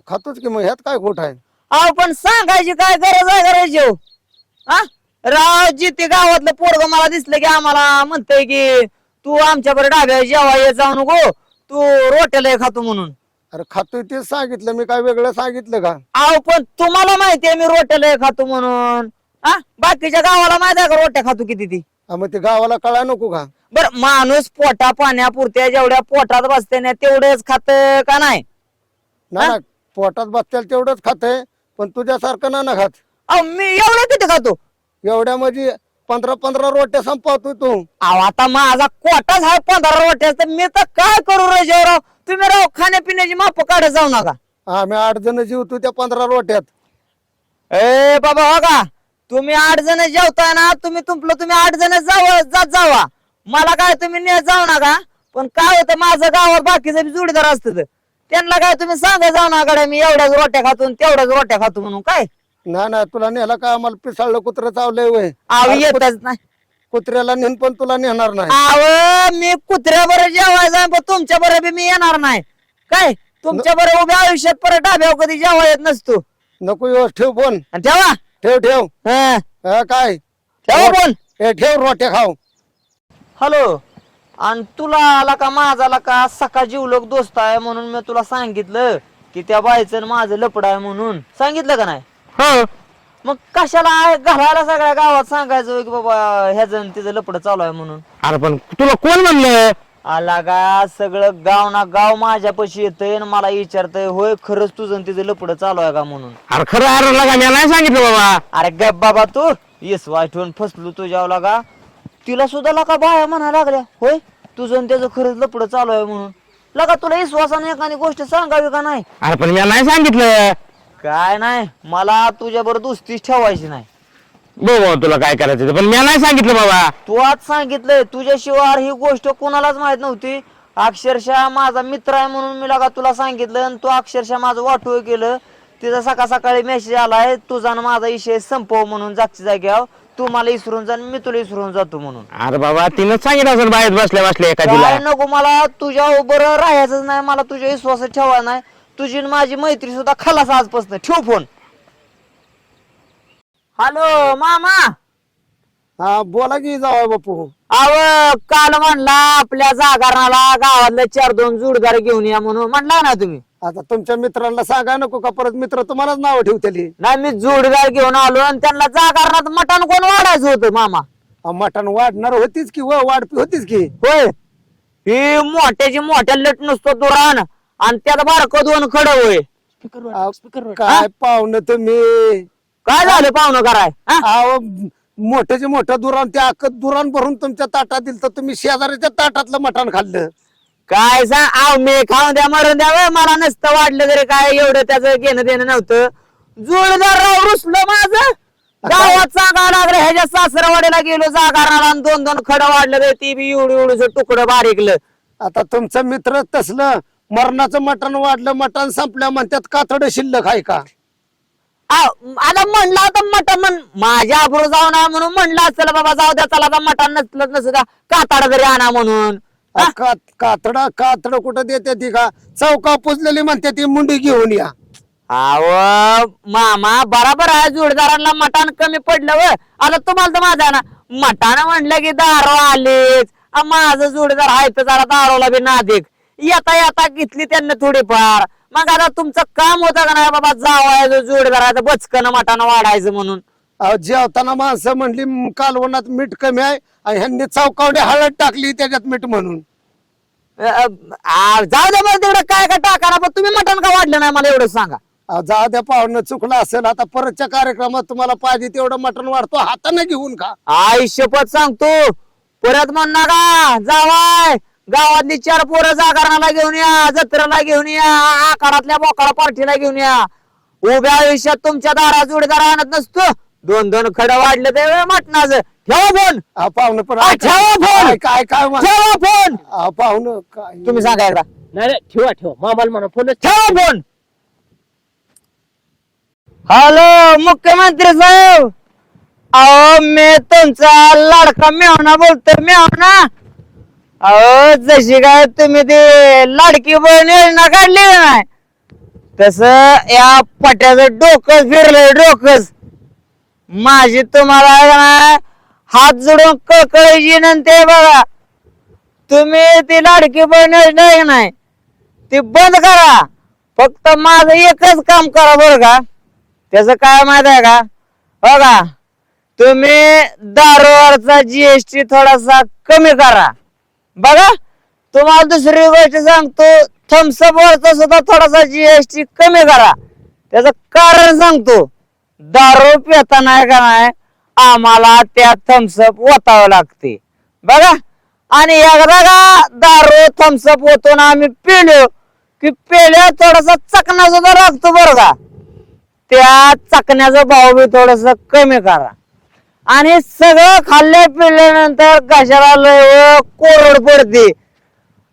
खातोच की मग ह्यात काय खोट आहे? अहो पण सांगायची काय गरज आहे करायची हो? हा? राव जिथे गावातलं पोरग मला दिसलं की आम्हाला म्हणतंय की तू आमच्या बरं डाब्या जेव्हा ये जाऊ नको. तू रोट्याला खातो म्हणून. अरे खातोय तेच सांगितलं. मी काय वेगळं सांगितलं का? अहो पण तुम्हाला माहितीये मी रोट्याला खातो म्हणून. हा? बाकीच्या गावाला माहिती आहे का रोट्या खातो किती ती? हा, मग ते गावाला कळाय नको का? बर माणूस पोटा पाण्यापुरत्या जेवढ्या पोटात बसते ना तेवढेच खात का नाही? ना पोटात बसत्याला तेवढंच खातंय पण तुझ्यासारखं ना ना खात. अहो मी एवढं किती खातो? एवढ्या म्हणजे पंधरा पंधरा रोट्या संपवतोय तू. अहो आता माझा कोटाच आहे पंधरा रोट्याच तर मी तर काय करू रे जेवराव? तुम्ही राव खाण्यापिण्याची माप काढत जाऊ नका. आम्ही आठ जण जीवतो त्या पंधरा रोट्यात. ए बाबा हो का? तुम्ही आठ जण जेवताय ना तुम्ही तुमलं तुम्ही आठ जण जाव जात जावा. मला काय तुम्ही ने जाऊ नका. पण काय होतं माझं गावात बाकीचं जोडीदार असतं. त्यांना काय तुम्ही सांगा जाऊ नका मी एवढ्याच रोट्या खातो आणि तेवढ्याच रोट्या खातो म्हणून काय? ना ना तुला नेला का? आम्हाला पिसाळलं कुत्र चावलंय वय. आव येतच नाही. कुत्र्याला नेन पण तुला नेणार नाही. आव मी कुत्र्या बरं जेवायचं पण तुमच्या बरं बी मी येणार नाही. काय? तुमच्या बरं उभ्या आयुष्यात परत डाब्यावर कधी जेवा येत नसतो. नको येऊ ठेव फोन आणि ठेवा. ठेव ठेव. हं, हा, काय? ठेवा फोन हे ठेव रोट्या खाऊ. हॅलो. आणि तुला आला का माझा आला का सका जीवलोक दोस्त आहे म्हणून मी तुला सांगितलं की त्या बाईचं आणि माझं लपड आहे म्हणून. सांगितलं का नाही? हो. मग कशाला आहे घराला सगळ्या गावात सांगायचं की बाबा ह्याचं आणि तिचं लपड चालू आहे म्हणून? अरे पण तुला कोण म्हणलं? आला का सगळं गाव ना गाव माझ्यापाशी येतंय आणि मला विचारतंय होय खरंच तुझं आणि तिचं लपड चालू आहे का म्हणून? अरे खरं अरे लागा मी नाही सांगितलं बाबा. अरे गप बाबा तू येस वाटून फसलो तुझ्यावर लागा तिला सुद्धा लका बाया म्हणायला लागल्या. होय? तुझं आणि त्याचं खरंच लपड चालू आहे म्हणून. लगा तुला विश्वासाने एखादी गोष्ट सांगावी का नाही? अरे पण मी नाही सांगितलं. काय नाही. मला तुझ्या बरोबर दोस्तीच ठेवायची नाही. बाबा तुला काय करायचं ते, पण मी नाही सांगितलं बाबा. तू आज सांगितलंय तुझ्याशिवाय ही गोष्ट कोणालाच माहीत नव्हती. अक्षरशः माझा मित्र आहे म्हणून मी लगा तुला सांगितलं आणि तू अक्षरशः माझं वाटोळ केलं. तिचा सकाळ सकाळी मेसेज आलाय तुझा आणि माझा विषय संपव म्हणून जागच्या जाग्यावर तू मला इसरून जा आणि मी तुला इसरून जातो म्हणून. अरे बाबा तिनं सांगितलं असेल बाहेर बसल्या बसल्या काय नको मला? तुझ्या बरं राहायचंच नाही मला तुझ्या विश्वासात ठेवा नाही. तुझी आणि माझी मैत्री सुद्धा खलास आजपासून. ठेव फोन. हॅलो मामा. हा बोला की जावा बापू. अव काल म्हणला आपल्या जागाराला गावातले चार दोन जोडदार घेऊन या म्हणून. म्हणला ना तुम्ही? आता तुमच्या मित्रांना सांगा नको का परत मित्र तुम्हालाच नाव ठेवतेली नाही मी जोडीदार घेऊन आलो आणि त्यांना जागारात मटण कोण वाढायचं होतं मामा? मटण वाढणार होतीच की व वाढपी होतीच की? होय. ही मोठ्याची मोठ्या लट नसतो दुरान आणि त्यात बारक दोन खड होय. अहो, काय पाहुणं तुम्ही? काय झालं पाहुणं कराय हा? अहो मोठ्याचे मोठं दुरान त्या अख्खं दुरान भरून तुमच्या ताटात दिलं तर तुम्ही शेजाऱ्याच्या ताटातलं मटण खाल्लं. काय सांग? आव मी खाऊन द्या मरून द्या वय, मला नसतं वाटलं तरी काय एवढं त्याचं घेणं देणं नव्हतं. जोडदार राव रुसलं माझं. गावात सांगा लागलं ह्याच्या सासरवाडीला गेलो जागाराला आणि दोन दोन खडं वाढलं ती बी एवढं एवढं तुकडं बारीकलं. आता तुमचं मित्र तसलं मरणाचं मटण वाढलं मटण संपलं म्हणतात का थोडं शिल्लक आहे का? आव, आता म्हणलं आता मटण म्हण माझ्या अब्रू जाऊ ना म्हणून म्हणलं चला बाबा जाऊ द्या चला आता मटण नसलं नसू द्या काताडा जरी आणा म्हणून. कातडा कातड कुठं देते ती का? चौका पुजलेली म्हणते ती मुंडी घेऊन या. अव मामा बराबर आहे जोडदारांना मटान कमी पडलं व आता तुम्हाला तर माझा ना मटान म्हणलं की दारो आलेच. आ, माझं जोडदार आहे तर जरा दारोला बी नादिक. येता येता घेतली त्यांना थोडीफार. मग आता तुमचं काम होतं का नाही बाबा? जावायचं जोडदार आहे बचकन मटानं वाढायचं म्हणून. अहो, जेवताना माणसं म्हणली "म, कालवणात मीठ कमी आहे आणि ह्यांनी चौकावडी हळद टाकली त्याच्यात मीठ म्हणून. जाऊ दे मग तिकडे काय काय टाका पण तुम्ही मटण का वाढलं नाही मला एवढं सांगा. अहो, जाऊ द्या पाहुणं चुकलं असेल आता परतच्या कार्यक्रमात तुम्हाला पाहिजे तेवढं मटण वाढतो हाताने घेऊन आई शपथ सांगतो परत म्हण का जावाय गावातली चार पोरं जागरणाला घेऊन या जत्रेला घेऊन या आकारातल्या बोकाळा पार्टीला घेऊन या. उभ्या आयुष्यात तुमच्या दारा जोडीदार आणत नसतो. दोन दोन खडं वाढले ते मटणाचं ठेवा फोन. अहो, पाहुणं पण ठेवा फोन. काय काय काय म्हण- ठेवा फोन. अहो, पाहुणं काय? तुम्ही सांगा एकदा. नाही नाही, ठेवा ठेवा. मामाला म्हणा फोन ठेवा. फोन. हॅलो मुख्यमंत्री साहेब. अहो मी तुमचा लाडका मेहना बोलतोय मेहना. अहो जशी काय तुम्ही ते लाडकी बहीण योजना काढली नाही? तस या पट्याचं डोकं फिरलंय डोकंच. माझी तुम्हाला आहे हात जोडून कळकळीची नंतर बघा. तुम्ही ती लाडकी बहीण नाही नाही. ती बंद करा. फक्त माझं एकच काम करा बरं का. त्याचं काय माहीत आहे का? बघा तुम्ही दारूवरचा जीएसटी थोडासा कमी करा. बघा तुम्हाला दुसरी गोष्ट सांगतो थम्सअप वरचा सुद्धा थोडासा जीएसटी कमी करा. त्याचं कारण सांगतो. दारू पिताना का नाही आम्हाला त्या थम्सअप ओतावं लागते. बघा आणि एकदा का दारू थम्सअप ओतून आम्ही पिलो की पेल्या थोडासा चकना सुद्धा लागतो बरं का. त्या चकण्याचा भाव बी थोडस कमी करा. आणि सगळं खाल्ल्या पिल्यानंतर कशाला लय कोरड पडते.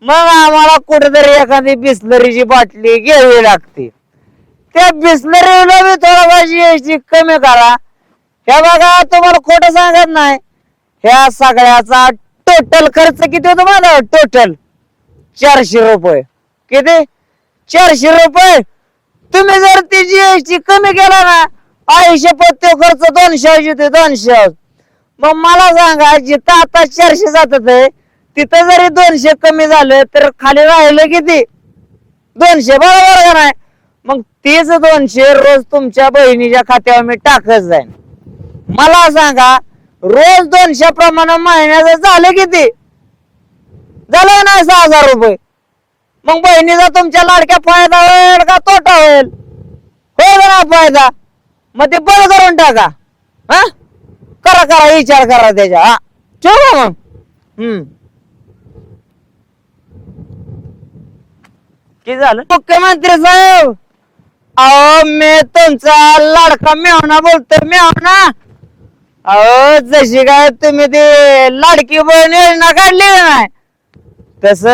मग आम्हाला कुठेतरी एखादी बिस्लरीची बाटली घ्यावी लागते. त्या बिस्लरीला बी थोडा जीएसटी कमी करा. हे बघा तुम्हाला खोटं सांगत नाही. ह्या सगळ्याचा टोटल खर्च किती होतो माझा? टोटल चारशे रुपये. किती? चारशे रुपये. तुम्ही जर ती जीएसटी कमी केला ना आयुष्य पत्ते खर्च दोनशे होते दोनशे. मग मला सांगा जिथं आता चारशे जातात तिथं जरी दोनशे कमी झालं तर खाली राहिलं किती? दोनशे. बरोबर का नाही? मग तीच दोनशे रोज तुमच्या बहिणीच्या खात्यावर मी टाकत जाईन. मला सांगा रोज दोनशे प्रमाण महिन्याचं झालं किती? झालं ना सहा हजार रुपये? मग बहिणीचा तुमच्या लाडक्या फायदा होईल का तोटा होईल? होईल ना फायदा? मग ते बंद करून टाका. हा? करा करा विचार करा त्याच्या. हा. ठेवू मग? हम्म. किती झालं? मुख्यमंत्री साहेब! अहो मी तुमचा लाडका मेवना बोलतोय मेवना अहो जशी काय तुम्ही ते लाडकी बहीण योजना काढली नाही? तस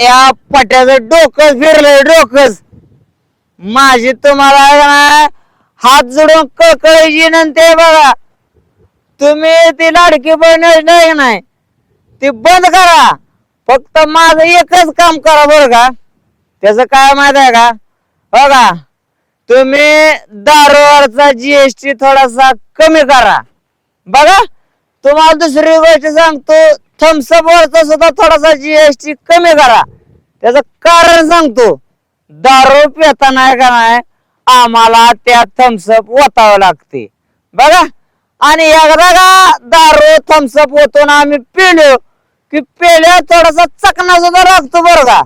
या पट्याचं डोकं फिरलंय डोकंच. माझी तुम्हाला हात जोडून कळकळीची नंतर बघा. तुम्ही ती लाडकी बहीण योजना आहे नाही ती बंद करा. फक्त माझं एकच काम करा बरं का. त्याचं काय माहीत आहे का? बघा. तुम्ही दारूवरचा जीएसटी थोडासा कमी करा. बघा तुम्हाला दुसरी गोष्ट सांगतो थम्सअप वरचा सुद्धा थोडासा जीएसटी कमी करा. त्याचं कारण सांगतो दारू पिताना का नाही आम्हाला त्या थम्सअप ओतावं लागते. बघा आणि एकदा का दारू थम्सअप ओतून आम्ही पिलो की पेल्या थोडासा चकना सुद्धा लागतो बरं का.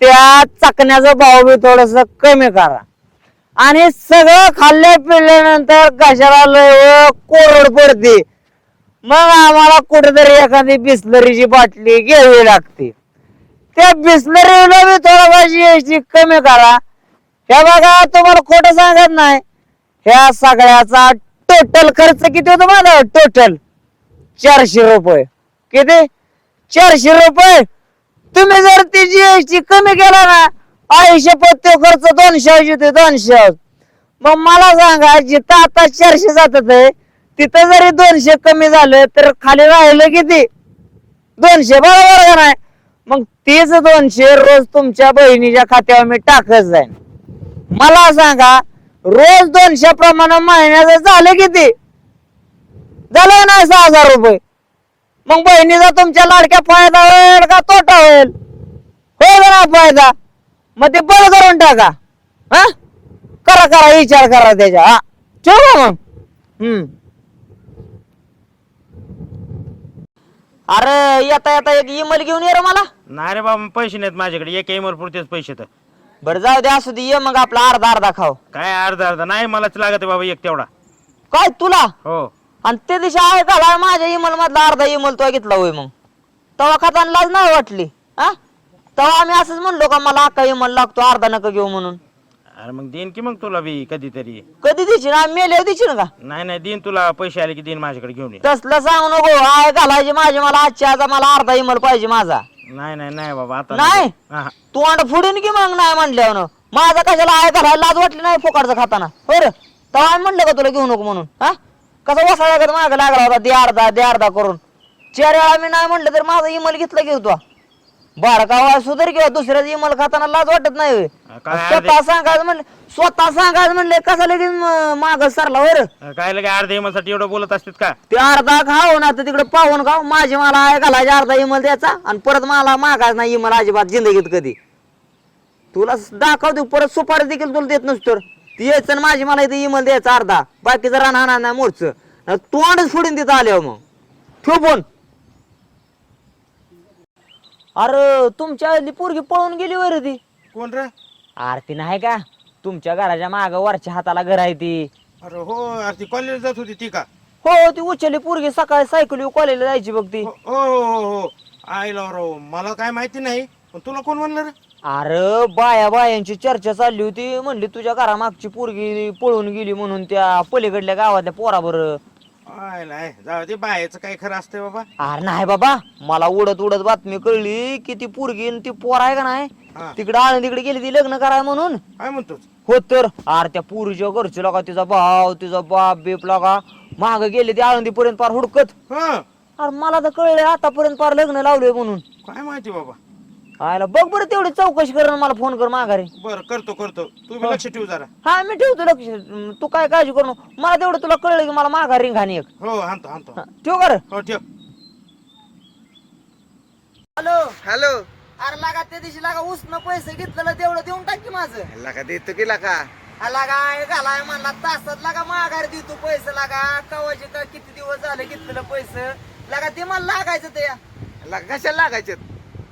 त्या चकण्याचा भाव बी थोडस कमी करा. आणि सगळं खाल्ल्या पिल्यानंतर कशाला लय कोरड पडते. मग आम्हाला कुठेतरी एखादी बिस्लरीची बाटली घ्यावी लागते. त्या बिस्लरीला बी थोडा जीएसटी कमी करा. ह्या बघा तुम्हाला खोटं सांगत नाही. ह्या सगळ्याचा टोटल खर्च किती होतो माझा टोटल चारशे रुपये. किती? चारशे रुपये. तुम्ही जर ती जीएसटी कमी केला ना आयुष्य पत्ते खर्च दोनशे होते दोनशे. मग मला सांगा जिथं आता चारशे जातात तिथं जरी दोनशे कमी झालं तर खाली राहिलं किती? दोनशे बरोबर का नाही? मग तीच दोनशे रोज तुमच्या बहिणीच्या खात्यावर मी टाकत जाईन. मला सांगा रोज दोनशे प्रमाणे महिन्याचं झालं किती? झालं ना सहा हजार रुपये? मग बहिणीचा तुमच्या लाडक्या फायदा होईल का तोटा होईल? होईल ना फायदा मग ते बंद करून टाका. हा? करा करा विचार करा त्याच्या. हा. ठेवू मग? हम्म. अरे येता येता एक इमेल घेऊन ये रे मला. नाही रे बाबा पैसे नाहीत माझ्याकडे. एक एमर पुरतेच पैसे तर बरं जाऊ दे असू दे. ये मग आपला अर्धा अर्धा खाऊ. काय अर्धा अर्धा? नाही मलाच लागत आहे बाबा एक तेवढा. काय तुला? हो. आणि ते दिवशी आहे का? माझ्या इमल मधला अर्धा इमल तो घेतला होय मग. तेव्हा खाताना लाज नाही वाटली हा? तेव्हा आम्ही असंच म्हणलो का मला अक्का इमल लागतो अर्धा नका घेऊ म्हणून. अरे मग देईन की मग तुला बी कधीतरी. कधी दिशी ना मेले दिशी का? नाही नाही देईन तुला पैसे आले की देईन माझ्याकडे घेऊन ये. तसलं सांगू नको आय घालायचे माझे मला आजच्या आज मला अर्धा इमल पाहिजे माझा. नाही नाही नाही बाबा आता नाही? हा, हा. तू अंड फुडून की मग नाही म्हणल्यावर? माझा कशाला आय घालायला लाज वाटली नाही फुकाडचं खाताना? बरं तेव्हा आम्ही म्हणलं का तुला घेऊ नको म्हणून? हा? कसा वसाळा माग लागला होता दे अर्धा दे अर्धा करून. चार वेळा मी नाही म्हणलं तर माझा इमल घेतला घेऊ तू? बारकावा सुधर किंवा दुसऱ्याच इमल खाताना लाज वाटत नाही होय. काय स्वतः सांगायचं म्हणलं स्वतः सांगायचं म्हणले कसं लगेच माग सरला वर काय लगे अर्ध्या इमलसाठी एवढं बोलत असतात का? ते अर्धा खाऊ ना तर तिकडे पाहून खाऊ माझे मला घालायचे अर्धा इमल द्यायचा आणि परत मला मागायचं नाही इमल अजिबात जिंदगीत कधी. तुला दाखवतो परत सुपारी देखील तुला देत नसतो ती यायचं आणि माझी मला इथे इमल द्यायचा अर्धा. बाकीचं राहणार नाही मोडचं. तोंडच फोडून तिथं आल्यावर मग. ठेव फोन. अरे तुमच्या आधी पोरगी पळून गेली वर ती. कोण रे? आरती नाही का? तुमच्या घराच्या माग वरच्या हाताला घर आहे ती. अरे हो अरे ती कॉलेज जात होती ती का? हो ती उचलली पोरगी सकाळी सायकल कॉलेजला जायची बघ ती. हो हो हो हो. आईला रो मला काय माहिती नाही पण तुला कोण म्हणलं रे? अरे बाया बायांची चर्चा चालली होती. म्हणली तुझ्या घरामागची पोरगी पळून गेली म्हणून त्या पलीकडल्या गावातल्या पोराबर आयला आहे. जाऊ दे बायाचं काय खरं असतंय बाबा. अरे नाही बाबा मला उडत उडत बातमी कळली की ती पोरगी आणि ती पोर आहे का नाही? हा. तिकडे आळंदीकडे गेली ती लग्न कराय म्हणून. काय हो तर अरे त्या पुरीच्या घरचे लागा तिचा भाव तिचा बाप बेप लागा माग गेले ते आळंदी पर्यंत पार हुडकत. हा. अरे मला तर कळलंय आतापर्यंत पार लग्न लावलंय म्हणून. काय माहिती बाबा? आयला बघ बरं तेवढी चौकशी कर मला फोन कर माघारी. बर करतो करतो. तू बी लक्ष ठेव जरा. हा मी ठेवतो लक्ष. तू काय काळजी करू नको. मला तेवढं तुला कळलं की मला माघारी रिंग घाणी एक. हो आणतो आणतो. हा, ठेव कर हो ठेव. हॅलो. हॅलो. अरे लागा त्या दिवशी लागा उसनं पैसे घेतलेलं तेवढं देऊन टाक की माझं. लका देतो की लका लागा घालाय म्हणला तासात लागा माघारी देतो पैसे लागा. कवाचे का किती दिवस झाले घेतलेलं पैसे. लागा ते मला लागायचं ते. लका कशाला लागायचे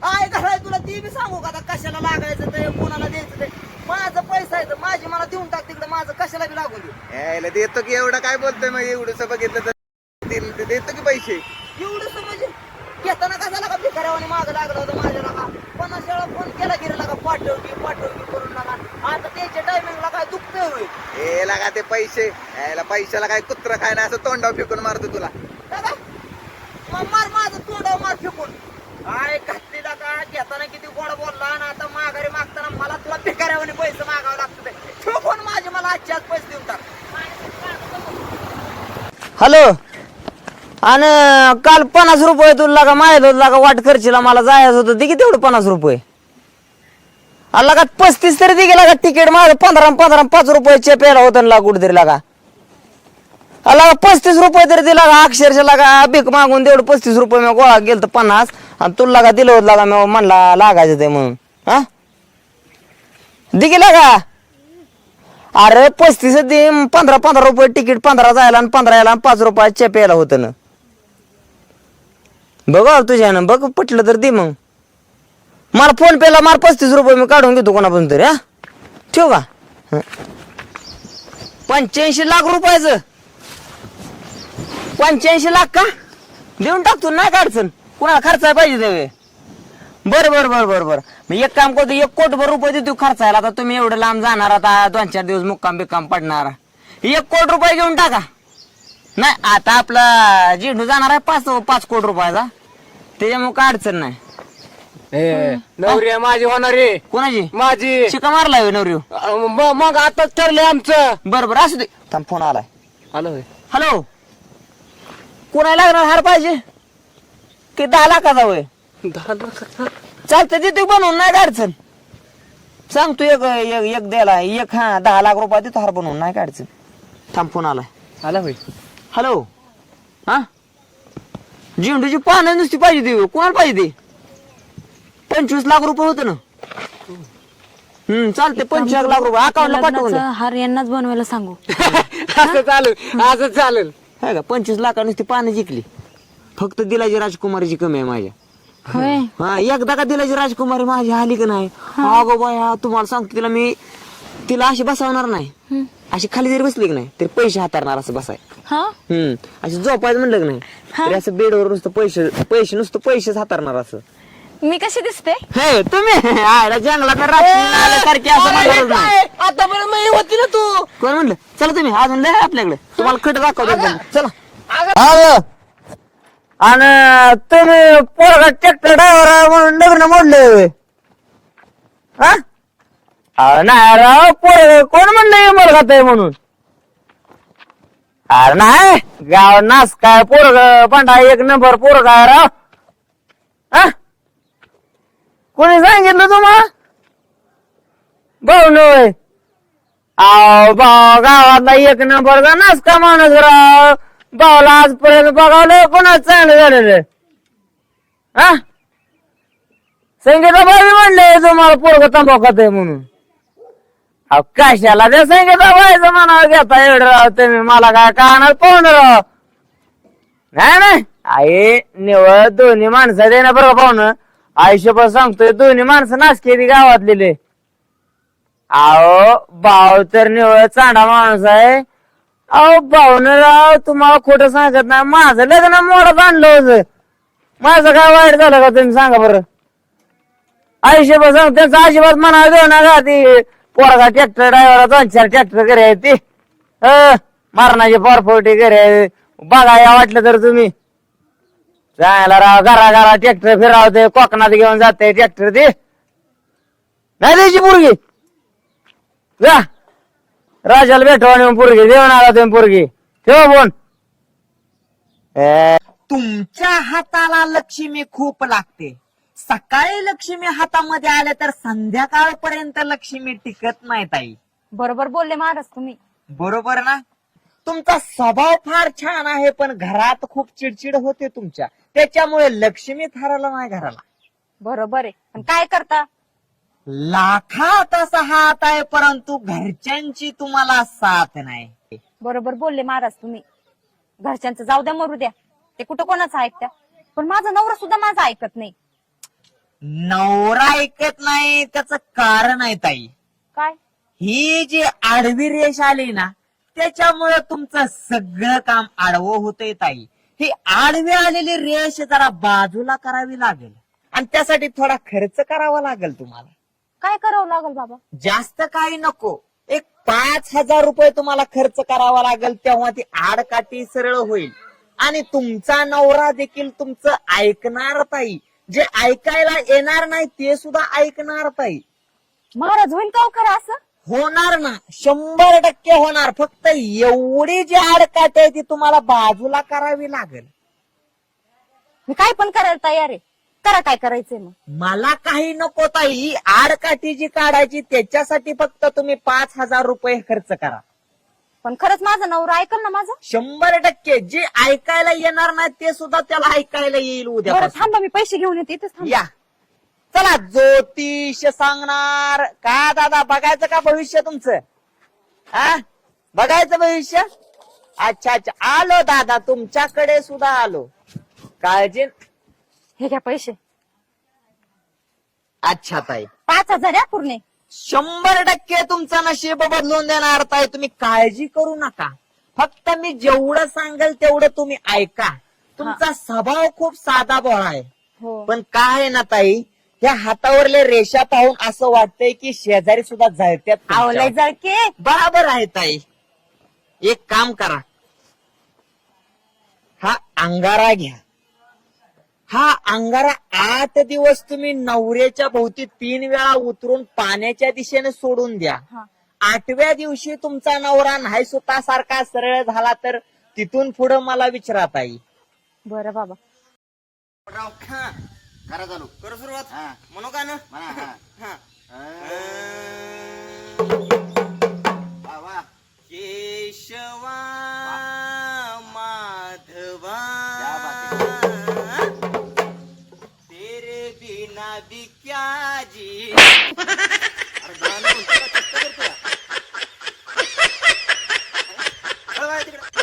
आय घालाय तुला ती बी सांगू का? आता कशाला लागायचं ते? कोणाला द्यायचं ते? माझं पैसा आहे तर माझी मला देऊन टाक तिकडे. माझं कशाला बी लागू दे. यायला देतो की एवढं? काय बोलतोय मग? एवढं बघितलं तर दिल- ते देतो की पैसे? एवढं म्हणजे घेताना कसा लागा भिकाऱ्यावानी माग लागलं होतं माझ्या लागा पन्नास वेळा फोन केला की रे लागा पाठव की? पाठव की करून लागा आता त्याच्या टायमिंगला काय दुखतंय ए लगा ते पैसे. यायला पैशाला काय कुत्र काय नाही असं तोंडावर फेकून मारतो तुला. दादा, मग मार माझं तोंडावर मार फेकून. काय घातली लागा घेताना किती गोड बोलला आणि आता माघारी मागताना मला तुला भिकाऱ्यावानी पैसे मागावं लागतं ठेव फोन माझे मला आजच्या आज पैसे देऊन टाक? हॅलो. आणि काल पन्नास रुपये तुला लागा माहीत होत लागा वाट खर्चीला मला जायचं होतं. दे की तेवढं पन्नास रुपये. अरे लागा पस्तीस तरी दे लागा तिकीट माझं पंधरा पंधरा पाच रुपये चेपेला होतं लागा कुठेतरी लागा. अरे लागा पस्तीस रुपये तरी दिला लागा अक्षरशः लागा भीक मागून तेवढं पस्तीस रुपये मी गोळा गेलं तर पन्नास. आणि तुला लागा दिलं होत लागा मी म्हणला लागायचं ते म्हणून. हा? दे की लागा? अरे पस्तीस दे पंधरा पंधरा रुपये तिकीट पंधरा जायला आणि पंधरा यायला आणि पाच रुपये यायला होतं ना. बघा तुझ्यानं बघ पटलं तर दे मग. मला फोन पेला मार पस्तीस रुपये मी काढून घेतो कोणापासून तरी हा? ठेव का? पंच्याऐंशी लाख रुपयाचं. पंच्याऐंशी लाख का? देऊन टाकतो नाही का अडचण? कुणाला खर्चाय पाहिजे तेवे बर बर बर बर बर. मी एक काम करतो एक कोटभर रुपये देतो खर्चायला. आता तुम्ही एवढं लांब जाणार आता दोन चार दिवस मुक्काम बिक्काम पडणार. एक कोट रुपये घेऊन टाका. नाही आता आपला झेंडू जाणार आहे पाच पाच कोटी रुपयाचा. त्याच्यामुळे काय अडचण नाही. नवरी माझी होणार रे कोणाची? माझी. शिका मारलाय होय नवरी म- मग आताच ठरले आमचं. बरं बरं असू दे. थांब फोन आलाय. आलो होय. हॅलो. कोणाला लागणार हार पाहिजे? ते दहा लाखाचा होय दहा लाख. चालतं देतो बनवून नाही काय अडचण. सांग तू एक एक एक द्यायला एक हा दहा लाख रुपये देतो हार बनवून नाही काय अडचण. थांब फोन आलाय. आला होय. हॅलो. हा? झेंडूची पानं नुसती पाहिजे ते कोणाला पाहिजे ते पंचवीस लाख रुपये होतं ना. हम्म चालते पंचवीस लाख रुपये. अकाउंटला पाठवून द्या. लग्नाचा हार यांनाच बनवायला सांगू. असं चालेल असं चालेल. है का पंचवीस लाखा नुसती पानं जिंकली. फक्त दिलाजी राजकुमारीची कमी आहे माझ्या. होय? हा एकदा का दिलाजी राजकुमारी माझी आली का नाही? अगो बाया तुम्हाला सांगतो तिला मी तिला अशी बसवणार नाही. अशी खाली जरी बसली की नाही तरी पैसे हाताळणार असं बसाय. हा? हम्म अशी झोपायचं म्हणलं की नाही तरी असं बेडवर नुसतं पैसे पैसे नुसतं पैसेच हाताळणार असं. मी कशी दिसते? हे तुम्ही? आयला जंगलात असं नाही आतापर्यंत मी होती ना तू. कोण म्हणलं? चला तुम्ही अजून लय आहे आपल्याकडे. तुम्हाला खट दाखवतो. चला. आणि तुम्ही पोरगा ट्रॅक्टर ड्रायव्हर म्हणून लग्न मोडलं. हा? अरे नाही राव पोर कोण म्हणलं मुलगात आहे म्हणून? अरे नाही गाव नास काय पोरग पांढरा एक नंबर पोरगा आहे राव. हा? कोणी सांगितलं तुम्हाला भाऊ नव्हे. अहो भाऊ गावातला एक नंबर नास का माणूस राव. भाऊला आजपर्यंत बघावलं कोणाच चांगलं झालेलं? हा? संगीता बाई म्हणले तुम्हाला पोरग तंबाखात आहे म्हणून. अहो कशाला त्या संगीताबाईचं म्हणावं घेता एवढं राव तुम्ही मला काय कानात पाहून राव. नाही नाही. आई निवळ दोन्ही माणसं देणं बरं पाहुणं? आयुष्यभर सांगतोय दोन्ही माणसं नाचकेली गावातलेले. अहो भाव तर निवळ चांडा माणूस आहे. अहो भाऊन राव तुम्हाला खोटं सांगत नाही. माझं लग्न मोडत आणलं होतं. माझं काय वाईट झालं का तुम्ही सांगा बरं? आयुष्यभर सांग त्यांचा अजिबात म्हणा घेऊ नका ती. पोरगा ट्रॅक्टर ड्रायव्हर दोन चार ट्रॅक्टर घरी आहे ती. ह मारणाची पोरफोटी घरी आहे. बघा या वाटलं तर तुम्ही. जायला राव घरा घरा ट्रॅक्टर फिरावते कोकणात घेऊन जाते ट्रॅक्टर ते. नाही द्यायची मुलगी जा. राजाला भेटवा आणि पोरगी देऊन आला तुम्ही पोरगी. ठेवा फोन. तुमच्या हाताला लक्ष्मी खूप लागते. सकाळी लक्ष्मी हातामध्ये आले तर संध्याकाळपर्यंत लक्ष्मी टिकत नाही ताई. बरोबर बोलले महाराज तुम्ही. बरोबर ना? तुमचा स्वभाव फार छान आहे पण घरात खूप चिडचिड होते तुमच्या. त्याच्यामुळे लक्ष्मी थाराला नाही घराला. बरोबर आहे. पण काय करता? लाखात असा हात आहे परंतु घरच्यांची तुम्हाला साथ नाही. बरोबर बोलले महाराज तुम्ही. घरच्यांचं जाऊ द्या मरू द्या. ते कुठं कोणाचं ऐकत्या पण माझा नवरा सुद्धा माझं ऐकत नाही. नवरा ऐकत नाही त्याचं कारण आहे ताई. काय? ही जी आडवी रेष आली ना त्याच्यामुळे तुमचं सगळं काम आडवं होतंय ताई. ही आडवी आलेली रेष जरा बाजूला करावी लागेल. आणि त्यासाठी थोडा खर्च करावा लागेल तुम्हाला. काय करावं लागल बाबा? जास्त काही नको. एक पाच हजार रुपये तुम्हाला खर्च करावा लागेल तेव्हा ती आडकाठी सरळ होईल. आणि तुमचा नवरा देखील तुमचं ऐकणार ताई. जे ऐकायला येणार नाही ते सुद्धा ऐकणार ताई. महाराज होईल का हो खरं असं? होणार ना. शंभर टक्के होणार. फक्त एवढी जी आडकाठी आहे ती तुम्हाला बाजूला करावी लागेल. मी काय पण करायला तयार आहे. करा काय करायचंय मग? मला काही नको ताई. आडकाठी जी काढायची त्याच्यासाठी फक्त तुम्ही पाच हजार रुपये खर्च करा. पण खरंच माझा नवरा ऐकल ना माझं? शंभर टक्के. जे ऐकायला येणार नाही ते सुद्धा त्याला ऐकायला येईल उद्या थांबा मी पैसे घेऊन येते. इथेच थांबा. या. चला ज्योतिष सांगणार. का दादा बघायचं का भविष्य तुमचं? हा? बघायचं भविष्य? अच्छा अच्छा. आलो दादा. तुमच्याकडे सुद्धा आलो. काळजी हे घ्या पैसे. अच्छा ताई. पाच हजार या पूर्ण. शंभर टक्के तुमचं नशीब बदलून देणार ताई. तुम्ही काळजी करू नका. फक्त मी जेवढं सांगेल तेवढं तुम्ही ऐका. तुमचा स्वभाव खूप साधा भोळा आहे. हो. पण काय आहे ना ताई या हातावरले रेषा पाहून असं वाटतंय की शेजारी सुद्धा जळत्यात आवलय तुमच्यावर. जळके. बराबर आहे ताई. एक काम करा. हा अंगारा घ्या. हा अंगारा आठ दिवस तुम्ही नवऱ्याच्या भोवती तीन वेळा उतरून पाण्याच्या दिशेने सोडून द्या. हा. आठव्या दिवशी तुमचा नवरा नाही सुद्धा सारखा सरळ झाला तर तिथून पुढे मला विचारा ताई. बरं बाबा. करा चालू. करू सुरुवात. म्हणू का ना? म्हणा हा. हा. वा वा. केशवा. भी क्या जी अरे गाणं म्हणतो का? चक्क करतो का? अरे बाय तिकडं.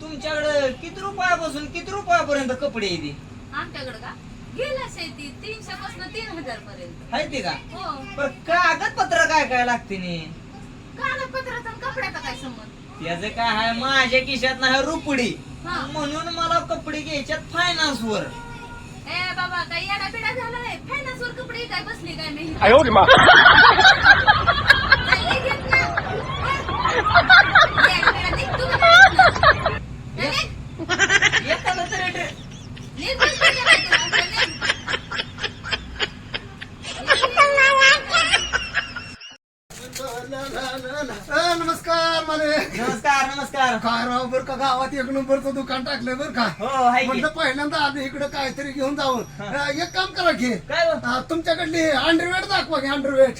तुमच्याकडे किती रुपयापासून किती रुपयापर्यंत कपडे येते आमच्याकडे का? गेला शेती तीनशे पासून तीन हजार पर्यंत आहे ते का? हो. पण कागदपत्र काय काय लागते नी? कागदपत्राचा आणि कपड्याचा काय संबंध? त्याचं काय आहे माझ्या खिशात नाही रुपडी. हा. म्हणून मला कपडे घ्यायच्यात फायनान्स वर. ए बाबा काय येडा बिडा झालाय फायनान्स वर कपडे काय बसली काय मी घेत ना. येडा बिडा निघ तू का नाही? निघ. एखादा तरी ड्रे- निघ म्हणते का नाही तुला? निघ. नमस्कार. काय राव बर का गावात एक नंबरचं दुकान टाकलंय बर का. हो की. म्हटलं पहिल्यांदा आधी इकडे काहीतरी घेऊन जाऊन अं, एक काम करा की काय हो? अं, तुमच्याकडली अंडरवेट दाखवा की अंडरवेट.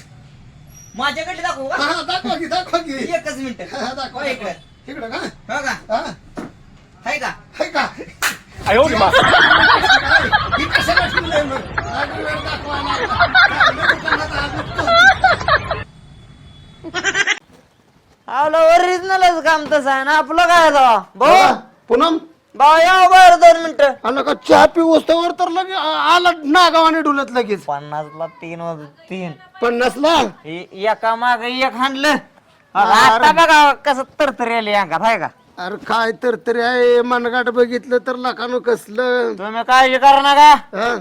माझ्याकडे दाखवू का? हा दाखवा की दाखवा की. एकच मिनिट. हा, दाखवा हो, इकडे. इकडे का? हो का? हा. आहे का? हाय का? ही कशाला ठेवलंय मग? अंडरवेट दाखवा ना. दुकानात. आपलं ओरिजिनलच काम तसं आहे ना. आपलं काय बघा, भाऊ? पूनम भाऊ या बर दोन मिनिटं. आला का चहा पिवस्तवर तर लगे आ- आला नागावाने डुलत लगेच. पन्नासला तीन वाजून तीन. पन्नासला? ए- एका माग एक हाणलं. आता बघा कसं तरतरी आली अंगात आहे का? अरे काय तर तरी आहे? मनगाट बघितलं तर लाखानं कसलं? तुम्ही काळजी करा नका. हा?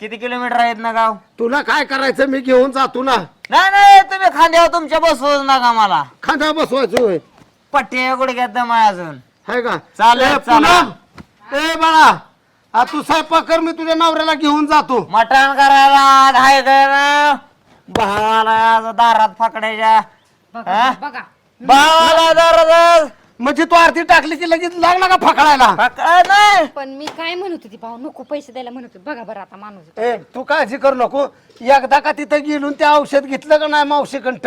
किती किलोमीटर आहेत ना गाव? तुला काय करायचं? मी घेऊन जातो ना. नाही नाही तुम्ही खांद्यावर तुमच्या बसवूच नका मला. खांदा बसवायचो होय. पट्टी गुडघ्यात दम आहे अजून हाय का? चालेल, ए, चालेल. पूनम, ए बाळा आ तू स्वयंपाक कर मी तुझ्या नवऱ्याला घेऊन जातो. मटण करायला हाय काय भावाला आज दारात फाकड्याच्या हा? बघा. भावाला दारात म्हणजे तू आरती टाकली की लगेच लागला का फकडायला फाकड नाही. पण मी काय म्हणत होती भाऊ नको पैसे द्यायला म्हणत होती. बघा बरं आता माणूस ए तू काळजी करू नको. एकदा का तिथं गेलून ते औषध घेतलं का नाही मावशी कंठ?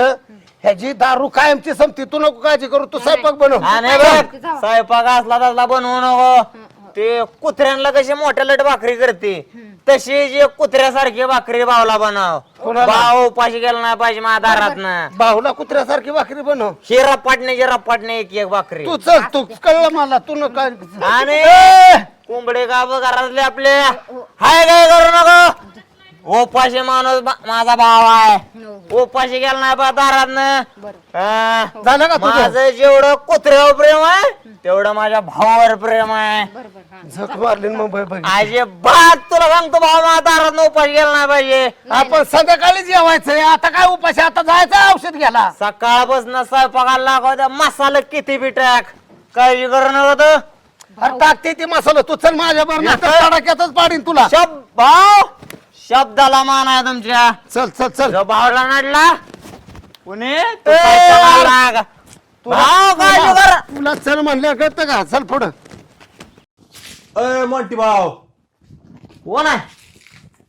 ह्याची दारू कायमची संपती. तू नको काळजी करू तू स्वयंपाक बनव. बघ स्वयंपाक असला तसला बनवू नको. ते कुत्र्यांना कशी मोठ्या लट भाकरी करते. तशी जे कुत्र्यासारखी भाकरी भावला बनव. कोणाला? भाव उपाशी गेला नाही पाहिजे माझ्या दारात बाहुला कुत्र्यासारखी भाकरी बनव. ही जी रपाटणे एक एक भाकरी. तू चल तू कळलं मला तू नको. आणि कोंबडे गाव घरातले आपले. हाय काय करू नको? उपाशी माणूस बा- माझा भाव आहे. उपाशी गेला नाही बा दारात झालं का तुझं? माझं जेवढं कुत्र्यावर प्रेम आहे तेवढं माझ्या भावावर प्रेम आहे. झक मारली मुंबई बघ अजिबात तुला सांगतो भाव माझ्या दारात उपाशी गेला नाही पाहिजे. आपण संध्याकाळी जेवायचंय. आता काय उपाशी? आता जायचं औषध घ्यायला. सकाळपासून स्वयंपाकाला लागवत मसाला किती बी टाक काळजी करू नको तू. अरे टाकते ती मसाला. तू चल माझ्या बरोबर तडाक्यातच पाडीन तुला. शब भाव शब्दाला मान आहे तुमच्या. चल चल चल. जो भावला नडला. कुणी? तू ए. भाव तुला चल म्हणलं कळतं का? चल पुढं. अय मोठी भाव. कोण आहे?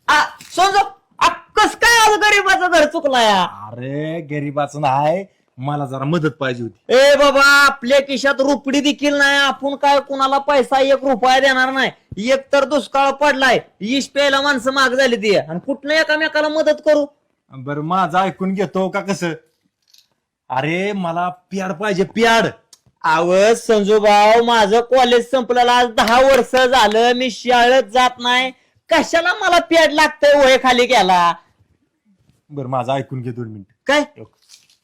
आ, सोनजो आ, कस काय आज गरीबाचं घर चुकला या अरे गरीबाचं नाही. मला जरा मदत पाहिजे होती. ए बाबा आपल्या खिशात रुपडी देखील नाही. आपण काय कुणाला पैसा एक रुपया देणार नाही? एक तर दुष्काळ पडलाय. इश प्यायला माणसं माग झाली ती. आणि कुठनं एकामेकाला मदत करू? बर माझं ऐकून घेतो का कसं? अरे मला प्याड पाहिजे प्याड. आव संजूभाऊ माझं कॉलेज संपलेलं आज दहा वर्ष झालं. मी शाळेत जात नाही. कशाला मला पेड लागतंय वय खाली गेला बर माझं ऐकून घे दोन मिनिट. काय?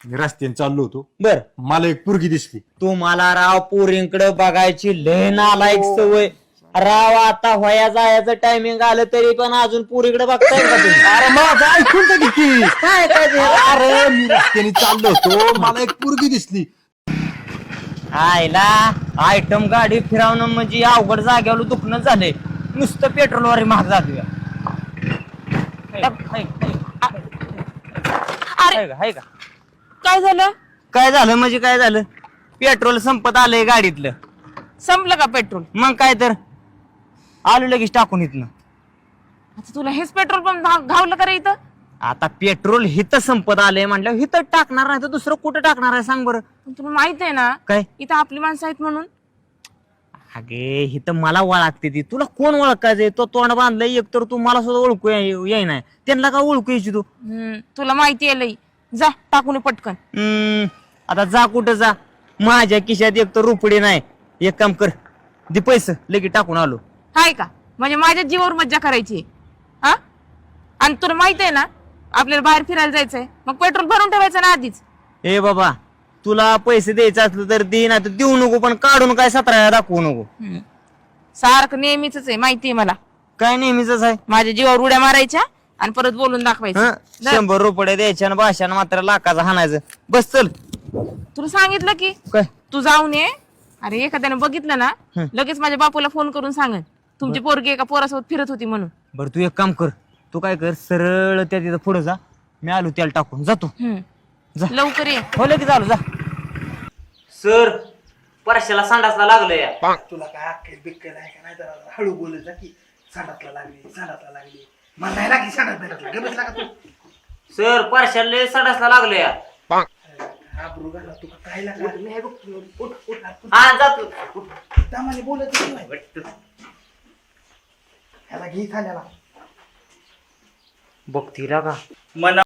मी रस्त्याने चाललो होतो. बर. मला एक पोरगी दिसली. तुम्हाला राव पोरींकडे बघायची लय नालायक सवय. राव आता होया जायचं टायमिंग आलं तरी पण अजून पोरीकडे बघताय का तुम्ही? अरे माझं ऐकून तर किती काय काय ते? अरे मी रस्त्याने चाललो होतो. मला एक पोरगी दिसली. आयला आयटम गाडी फिरवणं म्हणजे अवघड जाग्यावर दुखणं झालंय. नुसतं पेट्रोलवर महाग जातोय. अरे का? काय झालं? काय झालं म्हणजे काय झालं? पेट्रोल संपत आलंय गाडीतलं. संपलं का पेट्रोल? मग काय तर? आलो लगेच टाकून इथनं. आता तुला हेच पेट्रोल पंप घावलं का रे इथं? आता पेट्रोल हिथं संपत आलंय म्हटलं हिथं टाकणार नाही तर दुसरं कुठं टाकणार आहे सांग बरं. पण तुला माहीत आहे ना काय? इथं आपली माणसं आहेत म्हणून. अगे हिथं मला ओळखते ती. तुला कोण ओळखायचंय? तो तोंड बांधलंय एक तर तू मला सुद्धा ओळखू येई नाही त्यांना का ओळखू यायची तू? हम्म, तुला माहिती आहे लई. जा टाकून ये पटकन. हम्म, आता जा कुठं जा. माझ्या खिशात एक तर रुपडी नाही. एक काम कर दे पैसे लगेच टाकून आलो. हाय का? म्हणजे माझ्या जीवावर मज्जा करायची. हा? आणि तुला माहीत आहे ना आपल्याला बाहेर फिरायला जायचंय. मग पेट्रोल भरून ठेवायचं ना आधीच. ए बाबा तुला पैसे द्यायचे असलं तर दे ना तर देऊ नको पण काढून काय सतरा दाखवू नको. सारखं नेहमीच आहे माहिती आहे मला. काय नेहमीच आहे? माझ्या जीवावर उड्या मारायच्या आणि परत बोलून दाखवायचं. हं? शंभर रुपये द्यायचे आणि भाषण मात्र लाखाचं हाणायचं. बस चल. तुला सांगितलं की काय? तू जाऊन ये. अरे एखाद्याने बघितलं ना लगेच माझ्या बापूला फोन करून सांग. तुमची पोरगी एका पोरासोबत फिरत होती म्हणून. बर तू एक काम कर. तू काय कर सरळ त्या तिथं पुढे जा. मी आलो त्याला टाकून जातो. हम्म. जा. लवकर ये. हो लगेच आलो जा. सर परशाला संडासला लागलो या तुला काय अक्कल बिक्कल आहे का नाही तर हळू बोलत जा की. सांडातला लागली सांडातला लागली. मला नाही तू. सर परशाला संडासला लागलो या. आबरू घाला तू काय लागला उठ उठ हा जातो दामाने बोलत नाही ह्याला घे का? मना